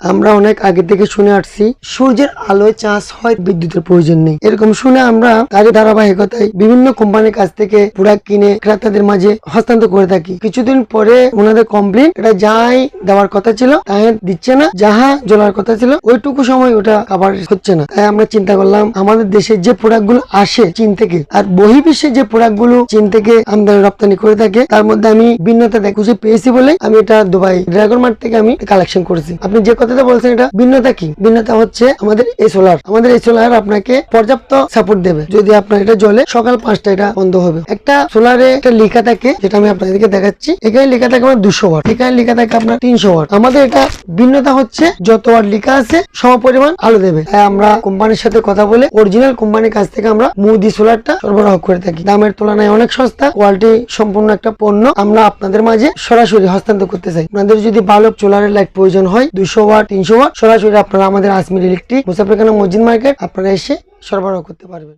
আমরা অনেক আগে থেকে শুনে আসছি, সূর্যের আলোয় চাষ হয়, বিদ্যুতের প্রয়োজন নেই। এরকম শুনে আমরা তারই ধারাবাহিকতায় বিভিন্ন কোম্পানির কাছ থেকে প্রোডাক্ট কিনে ক্রেতাদের মাঝে হস্তান্তর করে থাকি। কিছুদিন পরে ওনাদের কমপ্লেন এটা যাই দেওয়ার কথা ছিল, তাই দিচ্ছে না, যাহা জ্বলার কথা ছিল, ওইটুকু সময় ওটা কাভার হচ্ছে না। তাই আমরা চিন্তা করলাম, আমাদের দেশে যে প্রোডাক্টগুলো আসে চীন থেকে, আর বহির্বিশ্বে যে প্রোডাক্টগুলো চীন থেকে আমদানি, রপ্তানি করে থাকে, তার মধ্যে আমি ভিন্নতা দেখ খুঁজে পেয়েছি বলে আমি এটা দুবাই ড্রাগন মার্ট থেকে আমি কালেকশন করেছি। আপনি যে কথাটা বলছেন এটা? ভিন্নতা কি? ভিন্নতা হচ্ছে আমাদের এই সোলার আমাদের এই সোলার আপনাকে পর্যাপ্ত সাপোর্ট দেবে। যদি আপনার এটা জ্বলে, সকাল পাঁচটা এটা বন্ধ হবে। একটা সোলারে একটা লেখা থাকে, যেটা আমি আপনাদেরকে দেখাচ্ছি। এখানে লেখা থাকে আমার দুশো ওয়াট। এখানে লেখা থাকে আপনার তিনশো ওয়াট। আমাদের এটা ভিন্নতা হচ্ছে, যত ওয়াট লেখা আছে সম পরিমাণ আলো দেবে। তাই আমরা কোম্পানির সাথে কথা বলে অরিজিনাল কোম্পানির কাছ থেকে আমরা মুদি সোলারটা সরবরাহ করে থাকি। দামের তুলনায় অনেক সস্তা কোয়ালিটি সম্পূর্ণ একটা পণ্য আমরা আপনাদের মাঝে সরাসরি হস্তান্তর করতে চাই। আপনাদের যদি ভালো সোলারের লাইট প্রয়োজন হয়, দুশো ওয়াট তিনশো ওয়াট। সরাসরি আপনারা আমাদের আজমির ইলেকট্রিক মুসাফিরখানা মসজিদ মার্কেট আপনারা এসে সরবরাহ করতে পারবেন।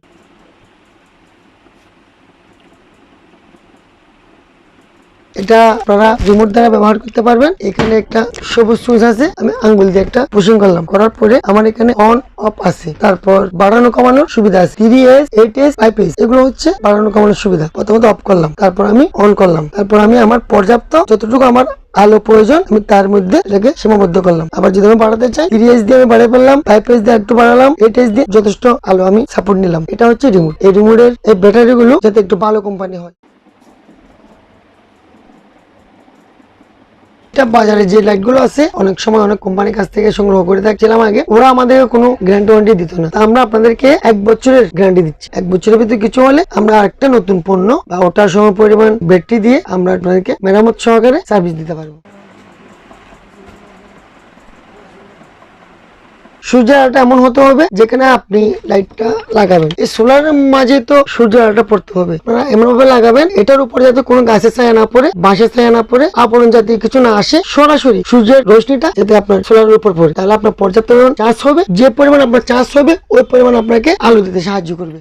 এটা আপনারা রিমোট দ্বারা ব্যবহার করতে পারবেন। এখানে একটা সবুজ সুইচ আছে, আমি আঙ্গুল দিয়ে একটা পুশিং করলাম। করার পরে আমার এখানে অন অফ আছে। তারপর বাড়ানো কমানোর সুবিধা আছে। Three S eight S five S এগুলো হচ্ছে বাড়ানো কমানোর সুবিধা। প্রথমত অফ করলাম, তারপর আমি অন করলাম। তারপর আমি আমার পর্যাপ্ত যতটুকু আমার আলো প্রয়োজন, আমি তার মধ্যে এটাকে সীমাবদ্ধ করলাম। আবার যদি আমি বাড়াতে চাই থ্রি এস দিয়ে আমি বাড়াই ফেললাম ফাইভ এস দিয়ে একটু বাড়ালাম এইট এস দিয়ে যথেষ্ট আলো আমি সাপোর্ট নিলাম। এটা হচ্ছে রিমোট এই রিমোটের এই ব্যাটারি গুলো যাতে একটু ভালো কোম্পানি হয়। এটা বাজারে যে লাইটগুলো আছে, অনেক সময় অনেক কোম্পানির কাছ থেকে সংগ্রহ করে থাকছিলাম আগে, ওরা আমাদের কোনো গ্যারান্টি ওয়ারেন্টি দিত না। আমরা আপনাদেরকে এক বছরের গ্যারান্টি দিচ্ছি। এক বছরের ভিতরে কিছু হলে আমরা আরেকটা নতুন পণ্য বা ওটার সম পরিমাণ ব্যাটারি দিয়ে আমরা আপনাদেরকে মেরামত সহকারে সার্ভিস দিতে পারব। সূর্যের আলোটা এমন হতে হবে যেখানে আপনি লাইটটা লাগাবেন। এই সোলারের মাঝে তো সূর্যের আলোটা পড়তে হবে। আপনারা এমন ভাবে লাগাবেন, এটার উপরে যাতে কোনো গাছের ছায়া না পড়ে, বাঁশের ছায়া না পড়ে, আপন জাতীয় কিছু না আসে, সরাসরি সূর্যের রোশনিটা যাতে আপনার সোলারের উপর পড়ে। তাহলে আপনার পর্যাপ্ত পরিমাণ চার্জ হবে, যে পরিমাণ আপনার চার্জ হবে, ওই পরিমাণ আপনাকে আলো দিতে সাহায্য করবে।